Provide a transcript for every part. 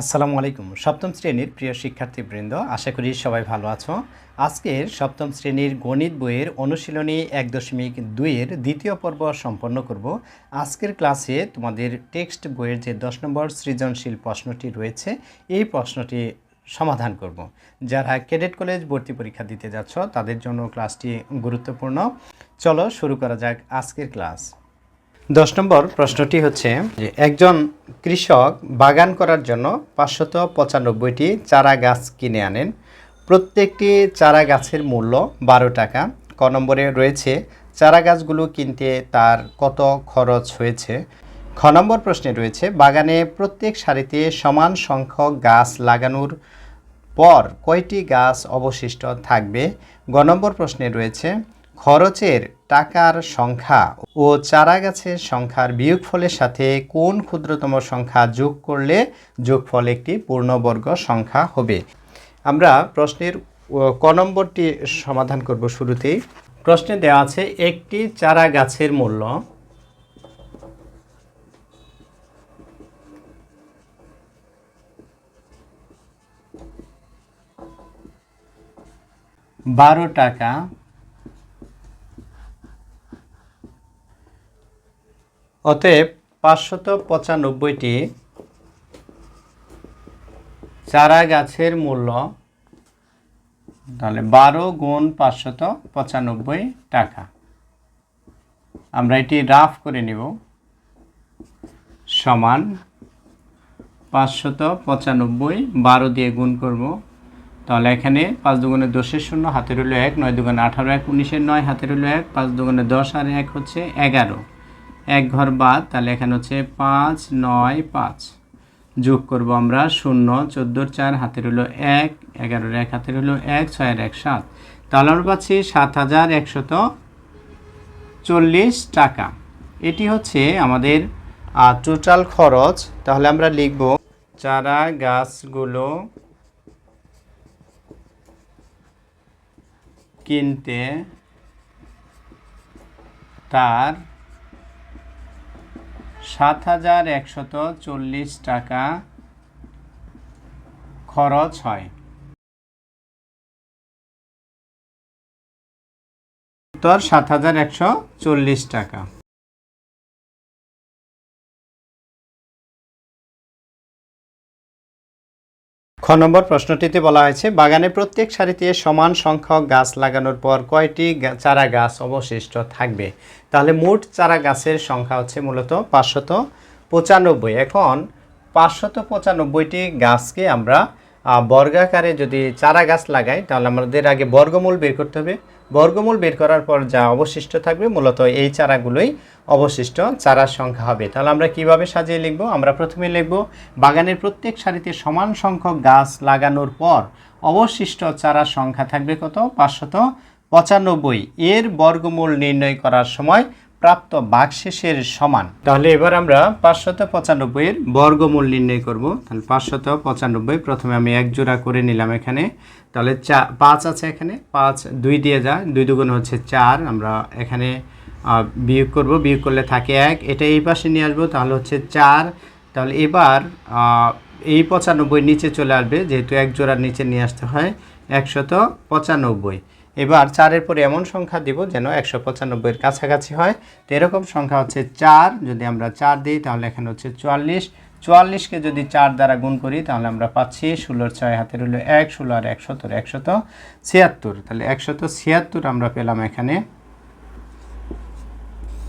আসসালামু আলাইকুম। সপ্তম শ্রেণির প্রিয় শিক্ষার্থীবৃন্দ, আশা করি সবাই ভালো আছো। আজকের সপ্তম শ্রেণির গণিত বইয়ের অনুশীলনী এক দশমিক দুইয়ের দ্বিতীয় পর্ব সম্পন্ন করব। আজকের ক্লাসে তোমাদের টেক্সট বইয়ের যে দশ নম্বর সৃজনশীল প্রশ্নটি রয়েছে, এই প্রশ্নটি সমাধান করব। যারা ক্যাডেট কলেজ ভর্তি পরীক্ষা দিতে যাচ্ছ, তাদের জন্য ক্লাসটি গুরুত্বপূর্ণ। চলো শুরু করা যাক আজকের ক্লাস। দশ নম্বর প্রশ্নটি হচ্ছে যে একজন কৃষক বাগান করার জন্য পাঁচশত পঁচানব্বইটি চারা গাছ কিনে আনেন। প্রত্যেকটি চারা গাছের মূল্য বারো টাকা। ক নম্বরে রয়েছে চারা গাছগুলো কিনতে তার কত খরচ হয়েছে? খ নম্বর প্রশ্নে রয়েছে, বাগানে প্রত্যেক সারিতে সমান সংখ্যক গাছ লাগানোর পর কয়টি গাছ অবশিষ্ট থাকবে? গ নম্বর প্রশ্নে রয়েছে খরচের টাকার সংখ্যা ও চারা গাছের সংখ্যার বিয়োগফলের সাথে কোন ক্ষুদ্রতম সংখ্যা যোগ করলে যোগফল একটি পূর্ণবর্গ সংখ্যা হবে? আমরা প্রশ্নের ক নম্বরটি সমাধান করব শুরুতেই। প্রশ্নে দেওয়া আছে, একটি চারা গাছের মূল্য বারো টাকা অতএব পাঁচশত পঁচানব্বইটি চারা গাছের মূল্য, তাহলে বারো গুণ পাঁচশত পঁচানব্বই টাকা। আমরা এটি রাফ করে নিব। সমান পাঁচশত পঁচানব্বই বারো দিয়ে গুণ করব। তাহলে এখানে পাঁচ দুগুণে দশের শূন্য, হাতের হলো এক, নয় দুগুণে আঠারো এক, উনিশের নয়, হাতের হলো এক, পাঁচ দুগুণে দশ আর এক হচ্ছে এগারো। এক ঘর বাদ, তাহলে এখানে হচ্ছে পাঁচ, নয়, পাঁচ। যোগ করব আমরা শূন্য, চোদ্দোর চার হাতের হলো এক, এগারোর এক হাতের হলো এক, ছয়ের এক, সাত। তাহলে আমরা পাচ্ছি সাত হাজার একশত চল্লিশ টাকা। এটি হচ্ছে আমাদের টোটাল খরচ। তাহলে আমরা লিখব চারা গাছগুলো কিনতে তার সাত হাজার একশত চল্লিশ টাকা খরচ হয়। উত্তর সাত হাজার একশো চল্লিশ টাকা। খ নম্বর প্রশ্নটিতে বলা হয়েছে, বাগানে প্রত্যেক সারিতে সমান সংখ্যক গাছ লাগানোর পর কয়টি চারা গাছ অবশিষ্ট থাকবে? তাহলে মোট চারা গাছের সংখ্যা হচ্ছে মূলত পাঁচশত পঁচানব্বই। এখন পাঁচশত পঁচানব্বইটি গাছকে আমরা বর্গাকারে যদি চারা গাছ লাগাই, তাহলে আমাদের আগে বর্গমূল বের করতে হবে। বর্গমূল বের করার পর যা অবশিষ্ট থাকবে মূলত এই চারাগুলোই অবশিষ্ট চারার সংখ্যা হবে। তাহলে আমরা কীভাবে সাজিয়ে লিখব? আমরা প্রথমে লিখব, বাগানের প্রত্যেক সারিতে সমান সংখ্যক গাছ লাগানোর পর অবশিষ্ট চারার সংখ্যা থাকবে কত? পাঁচশত পঁচানব্বই। এর বর্গমূল নির্ণয় করার সময় প্রাপ্ত বাকশেষের সমান। তাহলে এবার আমরা পাঁচশত পঁচানব্বইয়ের বর্গমূল নির্ণয় করব। তাহলে পাঁচশত পঁচানব্বই, প্রথমে আমি এক জোড়া করে নিলাম এখানে। তাহলে চা, পাঁচ আছে এখানে, পাঁচ দুই দিয়ে যা দুই দুগুণ হচ্ছে চার। আমরা এখানে বিয়োগ করব, বিয়োগ করলে থাকে এক। এটা এই পাশে নিয়ে আসব, তাহলে হচ্ছে চার। তাহলে এবার এই পঁচানব্বই নিচে চলে আসবে, যেহেতু এক জোড়ার নিচে নিয়ে আসতে হয়, একশত পঁচানব্বই। এবার চারের পরে এমন সংখ্যা দিব যেন একশো পঁচানব্বইয়ের কাছাকাছি হয়। তো এরকম সংখ্যা হচ্ছে চার। যদি আমরা চার দিই, তাহলে এখানে হচ্ছে চুয়াল্লিশ। চুয়াল্লিশকে যদি চার দ্বারা গুণ করি, তাহলে আমরা পাচ্ছি ষোলোর ছয় হাতের হলো এক, ষোলো আর একশতর একশত ছিয়াত্তর। তাহলে একশত ছিয়াত্তর আমরা পেলাম এখানে।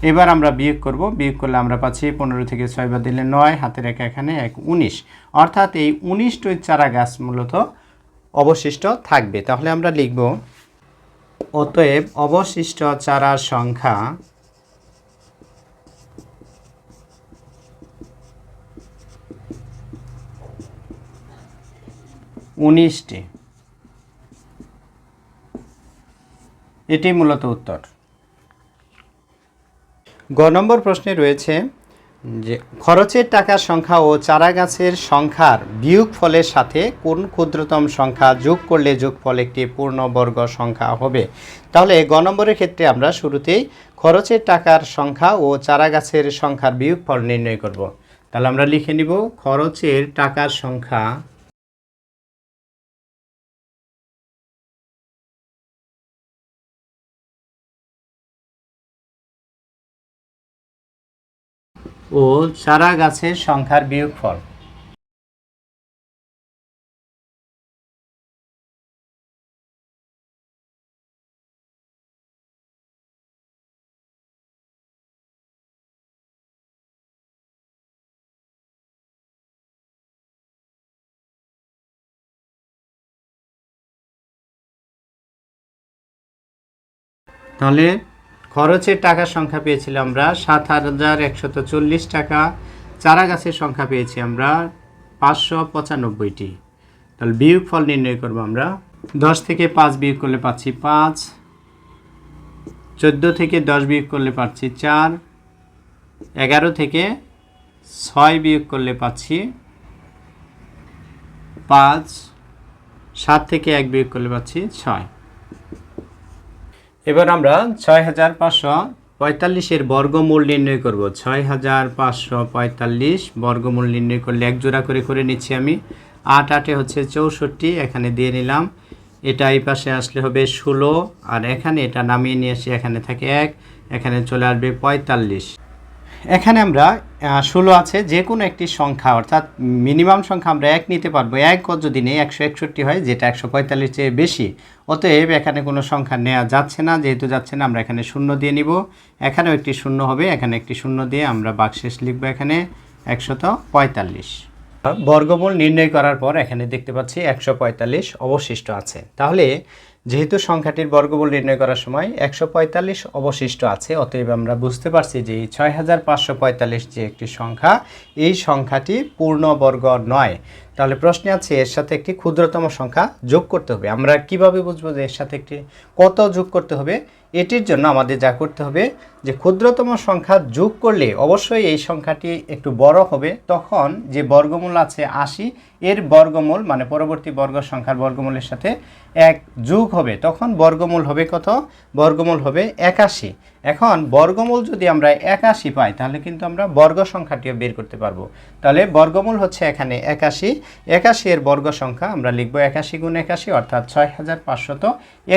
এবার আমরা বিয়োগ করব। বিয়োগ করলে আমরা পাচ্ছি পনেরো থেকে ছয় বাদ দিলে নয়, হাতের একা এখানে এক, উনিশ। অর্থাৎ এই উনিশটি চারা গাছ মূলত অবশিষ্ট থাকবে। তাহলে আমরা লিখব অতএব অবশিষ্ট চারার সংখ্যা উনিশটি। এটি মূলত উত্তর। গ নম্বর প্রশ্নে রয়েছে যে খরচের টাকার সংখ্যা ও চারা গাছের সংখ্যার বিয়োগ ফলের সাথে কোন ক্ষুদ্রতম সংখ্যা যোগ করলে যোগ ফল একটি পূর্ণবর্গ সংখ্যা হবে? তাহলে গ নম্বরের ক্ষেত্রে আমরা শুরুতেই খরচের টাকার সংখ্যা ও চারা গাছের সংখ্যার বিয়োগফল নির্ণয় করব। তাহলে আমরা লিখে নিব, খরচের টাকার সংখ্যা ও চারা গাছের সংখ্যার বিয়োগফল। তাহলে খরচের টাকার সংখ্যা পেয়েছিলাম আমরা সাত হাজার একশত চল্লিশ টাকা। চারা গাছের সংখ্যা পেয়েছি আমরা পাঁচশো পঁচানব্বইটি। তাহলে বিয়োগ ফল নির্ণয় করব আমরা। দশ থেকে পাঁচ বিয়োগ করলে পাচ্ছি পাঁচ। চোদ্দ থেকে দশ বিয়োগ করলে পাচ্ছি চার। এগারো থেকে ছয় বিয়োগ করলে পাচ্ছি পাঁচ। সাত থেকে এক বিয়োগ করলে পাচ্ছি ছয়। এবার আমরা ছয় হাজার পাঁচশো পঁয়তাল্লিশের বর্গমূল নির্ণয় করব। ছয় হাজার পাঁচশো পঁয়তাল্লিশ বর্গমূল নির্ণয় করলে এক জোড়া করে করে নিচ্ছি আমি। আট আটে হচ্ছে চৌষট্টি, এখানে দিয়ে নিলাম। এটা এই পাশে আসলে হবে ষোলো, আর এখানে এটা নামিয়ে নিয়ে এসে এখানে থাকে এক, এখানে চলে আসবে পঁয়তাল্লিশ। এখানে আমরা ষোলো আছে যে কোনো একটি সংখ্যা, অর্থাৎ মিনিমাম সংখ্যা আমরা এক নিতে পারব। এক যদি নেই, একশো একষট্টি হয়, যেটা একশো পঁয়তাল্লিশ চেয়ে বেশি। অতএব এখানে কোনো সংখ্যা নেওয়া যাচ্ছে না, যেহেতু যাচ্ছে না, আমরা এখানে শূন্য দিয়ে নিব। এখানেও একটি শূন্য হবে, এখানে একটি শূন্য দিয়ে আমরা বাকশেষ লিখব এখানে, একশত পঁয়তাল্লিশ। বর্গমূল নির্ণয় করার পর এখানে দেখতে পাচ্ছি একশো পঁয়তাল্লিশ অবশিষ্ট আছে। তাহলে যেহেতু সংখ্যাটির বর্গমূল নির্ণয় করার সময় একশো পঁয়তাল্লিশ অবশিষ্ট আছে, অতএব আমরা বুঝতে পারছি যে এই ছয় হাজার পাঁচশো পঁয়তাল্লিশ যে একটি সংখ্যা, এই সংখ্যাটি পূর্ণবর্গ নয়। তাহলে প্রশ্নে আছে, এর সাথে একটি ক্ষুদ্রতম সংখ্যা যোগ করতে হবে। আমরা কীভাবে বুঝব যে এর সাথে একটি, কত যোগ করতে হবে? এটির জন্য আমাদের যা করতে হবে যে ক্ষুদ্রতম সংখ্যা যোগ করলে অবশ্যই এই সংখ্যাটি একটু বড় হবে। তখন যে বর্গমূল আছে আশি, এর বর্গমূল মানে পরবর্তী বর্গ সংখ্যার বর্গমূলের সাথে এক যোগ হবে। তখন বর্গমূল হবে কত? বর্গমূল হবে একাশি। এখন বর্গমূল যদি আমরা একাশি পাই, তাহলে কিন্তু আমরা বর্গ সংখ্যাটিও বের করতে পারব। তাহলে বর্গমূল হচ্ছে এখানে একাশি। একাশি এর বর্গ সংখ্যা আমরা লিখব একাশি গুণ একাশি, অর্থাৎ ছয় হাজার পাঁচশত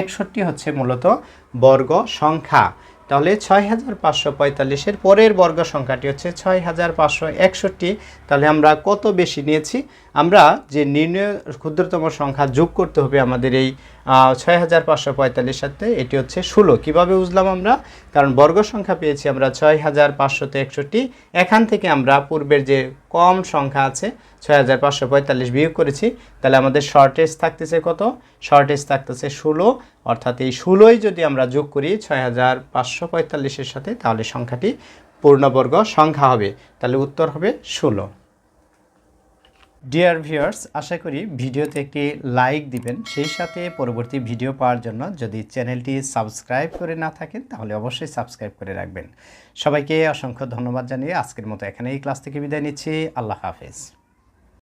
একষট্টি হচ্ছে মূলত বর্গ সংখ্যা। তাহলে ছয় হাজার পাঁচশো পঁয়তাল্লিশের পরের বর্গ সংখ্যাটি হচ্ছে ছয় হাজার পাঁচশো একষট্টি। তাহলে আমরা কত বেশি নিয়েছি? আমরা যে নির্ণয় ক্ষুদ্রতম সংখ্যা যোগ করতে হবে আমাদের এই ছয় হাজার পাঁচশো পঁয়তাল্লিশ সাথে, এটি হচ্ছে ষোলো। কীভাবে বুঝলাম আমরা? কারণ বর্গ সংখ্যা পেয়েছি আমরা ছয় হাজার পাঁচশোতে একষট্টি। এখান থেকে আমরা পূর্বের যে কম সংখ্যা আছে, ছয় হাজার পাঁচশো পঁয়তাল্লিশ বিয়োগ করেছি, তাহলে আমাদের শর্টেজ থাকতেছে কত? শর্টেজ থাকতেছে ষোলো, অর্থাৎ এই ষোলোই যদি আমরা যোগ করি ছয় হাজার পাঁচশো পঁয়তাল্লিশের সাথে, তাহলে সংখ্যাটি পূর্ণবর্গ সংখ্যা হবে, তাহলে উত্তর হবে ষোলো। ডিয়ার ভিউয়ার্স আশা করি ভিডিওতে একটি লাইক দিবেন। সেই সাথে পরবর্তী ভিডিও পাওয়ার জন্য যদি চ্যানেলটি সাবস্ক্রাইব করে না থাকেন, তাহলে অবশ্যই সাবস্ক্রাইব করে রাখবেন। সবাইকে অসংখ্য ধন্যবাদ জানিয়ে আজকের মতো এখানে এই ক্লাস থেকে বিদায় নিচ্ছি। আল্লাহ হাফেজ।